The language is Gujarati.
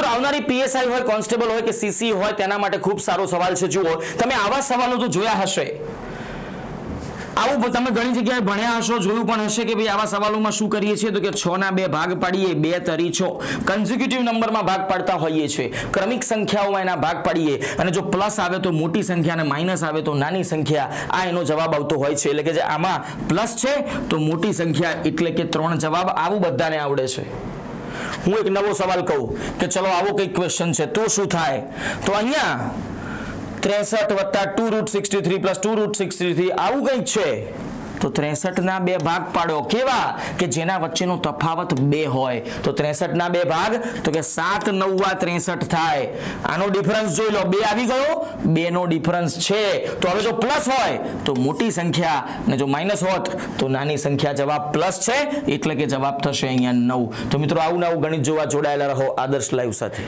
મિત્રો, આવનારી પીએસઆઈ હોય, કોન્સ્ટેબલ હોય કે સીસી હોય, તેના માટે ખૂબ સારો સવાલ છે. જુઓ, તમે આવા સવાલો તો જોયા હશે. આવું તમે ઘણી જગ્યાએ ભણ્યા હશો, જોયું પણ હશે કે ભાઈ આવા સવાલોમાં શું કરીએ છીએ? તો કે છ ના બે ભાગ પાડીએ, બે તરી છો. કન્ઝિક્યુટિવ નંબરમાં ભાગ પાડતા હોઈએ છીએ. ક્રમિક સંખ્યાઓમાં એના ભાગ પાડીએ. અને જો પ્લસ આવે તો મોટી સંખ્યા અને માઇનસ આવે તો નાની સંખ્યા. આ એનો જવાબ આવતો હોય છે. એટલે કે જે આમાં પ્લસ છે, તો મોટી સંખ્યા એટલે કે ત્રણ જવાબ આવું બધાને આવડે છે. હું એક નવો સવાલ કહું કે ચલો આવો કંઈક ક્વેશ્ચન છે. તો શું થાય? તો અહીંયા ત્રેસઠ વત્તા two root sixty three plus two root sixty three આવું કંઈક છે. તો ત્રેસઠના બે ભાગ પાડો કેવા? કે જેના વચ્ચેનો તફાવત બે હોય. તો ત્રેસઠના બે ભાગ, તો કે સાત નવવા ત્રેસઠ થાય. આનો ડિફરન્સ જોઈ લો. બે આવી ગયો? બેનો ડિફરન્સ છે. તો હવે જો પ્લસ હોય, તો મોટી સંખ્યા. ને જો માઇનસ હોત, તો નાની સંખ્યા જવાબ પ્લસ છે. એટલે કે જવાબ થશે અહીંયા નવ. તો મિત્રો, આવું નવું ગણિત જોવા જોડાયેલા રહો આદર્શ લાઈવ સાથે.